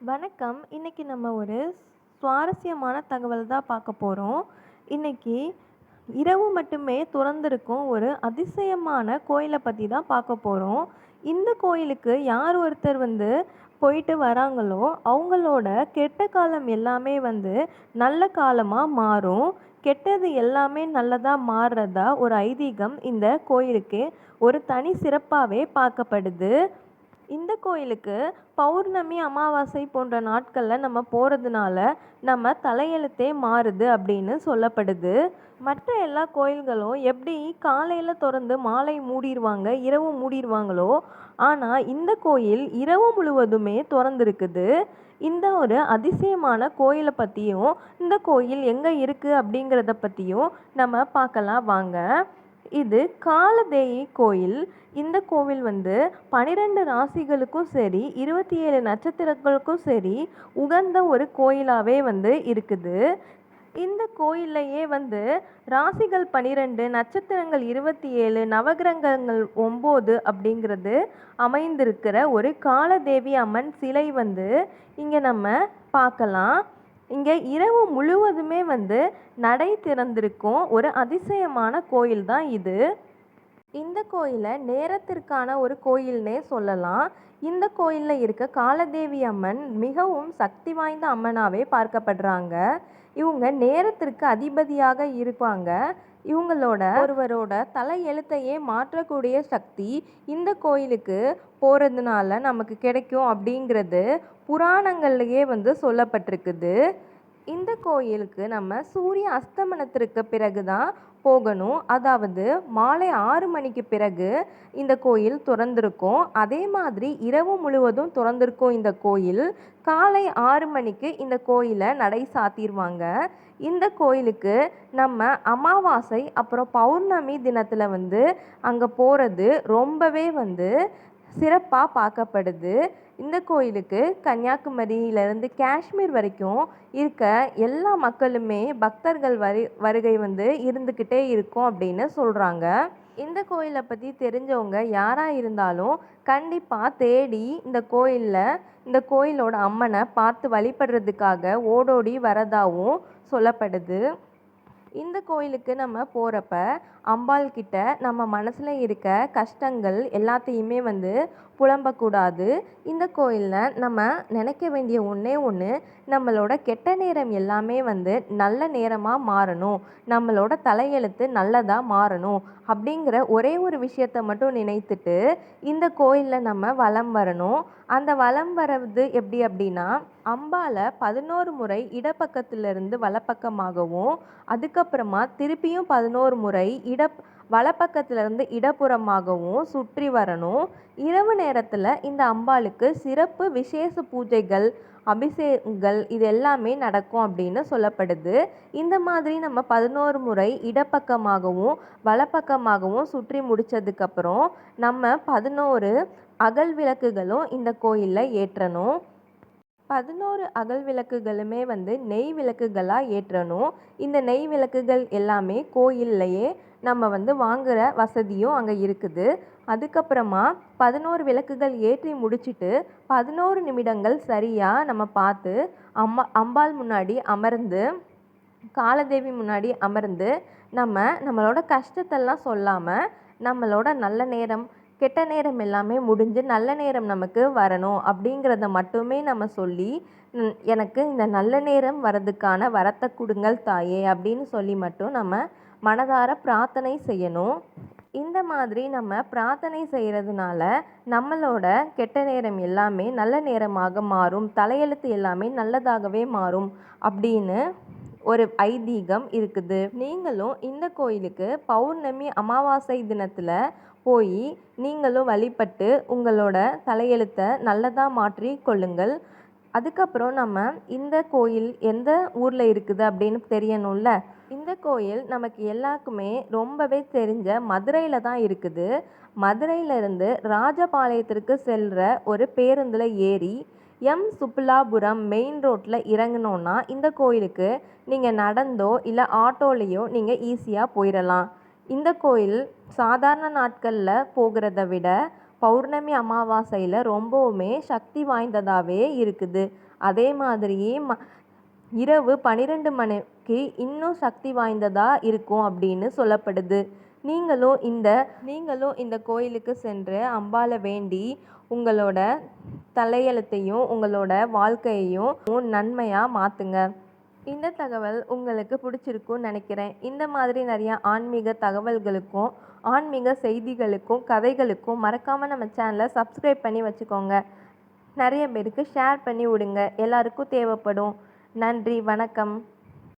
வணக்கம். இன்னைக்கு நம்ம ஒரு சுவாரஸ்யமான தகவல் தான் பார்க்க போகிறோம் இன்னைக்கு இரவு மட்டுமே திறந்திருக்கும் ஒரு அதிசயமான கோயிலை பற்றி தான் பார்க்க போகிறோம் இந்த கோயிலுக்கு யார் ஒருத்தர் வந்து போயிட்டு வராங்களோ அவங்களோட கெட்ட காலம் எல்லாமே வந்து நல்ல காலமாக மாறும். கெட்டது எல்லாமே நல்லதாக மாறுறதா ஒரு ஐதீகம் இந்த கோயிலுக்கு ஒரு தனி சிறப்பாகவே பார்க்கப்படுது. இந்த கோயிலுக்கு பௌர்ணமி அமாவாசை போன்ற நாட்களில் நம்ம போகிறதுனால நம்ம தலையெழுத்தே மாறுது அப்படின்னு சொல்லப்படுது. மற்ற எல்லா கோயில்களும் எப்படி காலையில் திறந்து மாலை மூடிடுவாங்க இரவு மூடிடுவாங்களோ ஆனால் இந்த கோயில் இரவு முழுவதுமே திறந்துருக்குது. இந்த ஒரு அதிசயமான கோயிலை பற்றியும் இந்த கோயில் எங்கே இருக்குது அப்படிங்கிறத பற்றியும் நம்ம பார்க்கலாம் வாங்க. இது காலதேயி கோயில். இந்த கோவில் வந்து பன்னிரெண்டு ராசிகளுக்கும் சரி இருபத்தி ஏழு நட்சத்திரங்களுக்கும் சரி உகந்த ஒரு கோயிலாகவே வந்து இருக்குது. இந்த கோயில்லையே வந்து ராசிகள் பன்னிரெண்டு நட்சத்திரங்கள் இருபத்தி ஏழு நவகிரகங்கள் ஒம்பது அப்படிங்கிறது அமைந்திருக்கிற ஒரு காலதேவி அம்மன் சிலை வந்து இங்கே நம்ம பார்க்கலாம். இங்கே இரவு முழுவதுமே வந்து நடை திறந்திருக்கும் ஒரு அதிசயமான கோயில் தான் இது. இந்த கோயிலை நேரத்திற்கான ஒரு கோயில்னே சொல்லலாம். இந்த கோயிலில் இருக்க காலதேவி அம்மன் மிகவும் சக்தி வாய்ந்த அம்மனாகவே பார்க்கப்படுறாங்க. இவங்க நேரத்திற்கு அதிபதியாக இருப்பாங்க. இவங்களோட ஒருவரோட தலை எழுத்தையே மாற்றக்கூடிய சக்தி இந்த கோயிலுக்கு போகிறதுனால நமக்கு கிடைக்கும் அப்படிங்கிறது புராணங்கள்லேயே வந்து சொல்லப்பட்டிருக்குது. இந்த கோயிலுக்கு நம்ம சூரிய அஸ்தமனத்திற்கு பிறகு தான் போகணும். அதாவது மாலை ஆறு மணிக்கு பிறகு இந்த கோயில் திறந்திருக்கும். அதே மாதிரி இரவு முழுவதும் திறந்திருக்கும் இந்த கோயில். காலை ஆறு மணிக்கு இந்த கோயிலை நடை சாத்திடுவாங்க. இந்த கோயிலுக்கு நம்ம அமாவாசை அப்புறம் பௌர்ணமி தினத்தில் வந்து அங்கே போகிறது ரொம்பவே வந்து சிறப்பாக பார்க்கப்படுது. இந்த கோயிலுக்கு கன்னியாகுமரியிலேருந்து காஷ்மீர் வரைக்கும் இருக்க எல்லா மக்களுமே பக்தர்கள் வரி வருகை வந்து இருந்துக்கிட்டே இருக்கும் அப்படின்னு சொல்கிறாங்க இந்த கோயிலை பற்றி தெரிஞ்சவங்க யாராக இருந்தாலும் கண்டிப்பாக தேடி இந்த கோயிலில் இந்த கோயிலோட அம்மனை பார்த்து வழிபடுறதுக்காக ஓடோடி வரதாகவும் சொல்லப்படுது. இந்த கோயிலுக்கு நம்ம போகிறப்ப அம்பாள் கிட்ட நம்ம மனசில் இருக்க கஷ்டங்கள் எல்லாத்தையுமே வந்து புலம்பக்கூடாது. இந்த கோயிலில் நம்ம நினைக்க வேண்டிய ஒன்றே ஒன்று நம்மளோட கெட்ட நேரம் எல்லாமே வந்து நல்ல நேரமாக மாறணும். நம்மளோட தலையெழுத்து நல்லதாக மாறணும் அப்படிங்கிற ஒரே ஒரு விஷயத்த மட்டும் நினைத்துட்டு இந்த கோயிலில் நம்ம வலம் வரணும். அந்த வலம் வர்றது எப்படி அப்படின்னா அம்பால பதினோரு முறை இடப்பக்கத்திலிருந்து வலப்பக்கமாகவும் அதுக்கப்புறமா திருப்பியும் பதினோரு முறை இட வலப்பக்கத்திலிருந்து இடப்புறமாகவும் சுற்றி வரணும். இரவு நேரத்தில் இந்த அம்பாளுக்கு சிறப்பு விசேஷ பூஜைகள் அபிஷேகங்கள் இது எல்லாமே நடக்கும் அப்படின்னு சொல்லப்படுது. இந்த மாதிரி நம்ம பதினோரு முறை இடப்பக்கமாகவும் வலப்பக்கமாகவும் சுற்றி முடித்ததுக்கப்புறம் நம்ம பதினோரு அகல் விளக்குகளும் இந்த கோயிலில் ஏற்றணும். பதினோரு அகல் விளக்குகளுமே வந்து நெய் விளக்குகளாக ஏற்றணும். இந்த நெய் விளக்குகள் எல்லாமே கோயில்லையே நம்ம வந்து வாங்குகிற வசதியும் அங்கே இருக்குது. அதுக்கப்புறமா பதினோரு விளக்குகள் ஏற்றி முடிச்சுட்டு பதினோரு நிமிடங்கள் சரியாக நம்ம பார்த்து அம்மா அம்பாள் முன்னாடி அமர்ந்து காலதேவி முன்னாடி அமர்ந்து நம்ம நம்மளோட கஷ்டத்தெல்லாம் சொல்லாமல் நம்மளோட நல்ல நேரம் கெட்ட நேரம் எல்லாமே முடிஞ்சு நல்ல நேரம் நமக்கு வரணும் அப்படிங்கிறத மட்டுமே நம்ம சொல்லி எனக்கு இந்த நல்ல நேரம் வரதுக்கான வரத்தை கொடுங்கள் தாயே அப்படின்னு சொல்லி மட்டும் நம்ம மனதார பிரார்த்தனை செய்யணும். இந்த மாதிரி நம்ம பிரார்த்தனை செய்கிறதுனால நம்மளோட கெட்ட நேரம் எல்லாமே நல்ல நேரமாக மாறும் தலையெழுத்து எல்லாமே நல்லதாகவே மாறும் அப்படின்னு ஒரு ஐதீகம் இருக்குது. நீங்களும் இந்த கோயிலுக்கு பௌர்ணமி அமாவாசை தினத்தில் போய் நீங்களும் வழிபட்டு உங்களோட தலையெழுத்தை நல்லதாக மாற்றி கொள்ளுங்கள். அதுக்கப்புறம் நம்ம இந்த கோயில் எந்த ஊரில் இருக்குது அப்படின்னு தெரியணும்ல? இந்த கோயில் நமக்கு எல்லாருக்குமே ரொம்பவே தெரிஞ்ச மதுரையில் தான் இருக்குது. மதுரையிலேருந்து ராஜபாளையத்திற்கு செல்கிற ஒரு பேருந்தில் ஏறி எம் சுப்புலாபுரம் மெயின் ரோட்டில் இறங்கினோன்னா இந்த கோயிலுக்கு நீங்கள் நடந்தோ இல்லை ஆட்டோலேயோ நீங்கள் ஈஸியாக போயிடலாம் இந்த கோயில் சாதாரண நாட்களில் போகிறத விட பௌர்ணமி அமாவாசையில் ரொம்பவுமே சக்தி வாய்ந்ததாகவே இருக்குது. அதே மாதிரியே ம இரவு பன்னிரெண்டு மணிக்கு இன்னும் சக்தி வாய்ந்ததாக இருக்கும் அப்படின்னு சொல்லப்படுது. நீங்களும் இந்த நீங்களும் இந்த கோயிலுக்கு சென்று அம்பாளை வேண்டி உங்களோட தலையெழுத்தையும் உங்களோட வாழ்க்கையையும் நன்மையாக மாற்றுங்க இந்த தகவல் உங்களுக்கு பிடிச்சிருக்கும்னு நினைக்கிறேன். இந்த மாதிரி நிறையா ஆன்மீக தகவல்களுக்கும் ஆன்மீக செய்திகளுக்கும் கதைகளுக்கும் மறக்காமல் நம்ம சேனலை சப்ஸ்கிரைப் பண்ணி வச்சுக்கோங்க. நிறைய பேருக்கு ஷேர் பண்ணி விடுங்க. எல்லாருக்கும் தேவைப்படும். நன்றி வணக்கம்.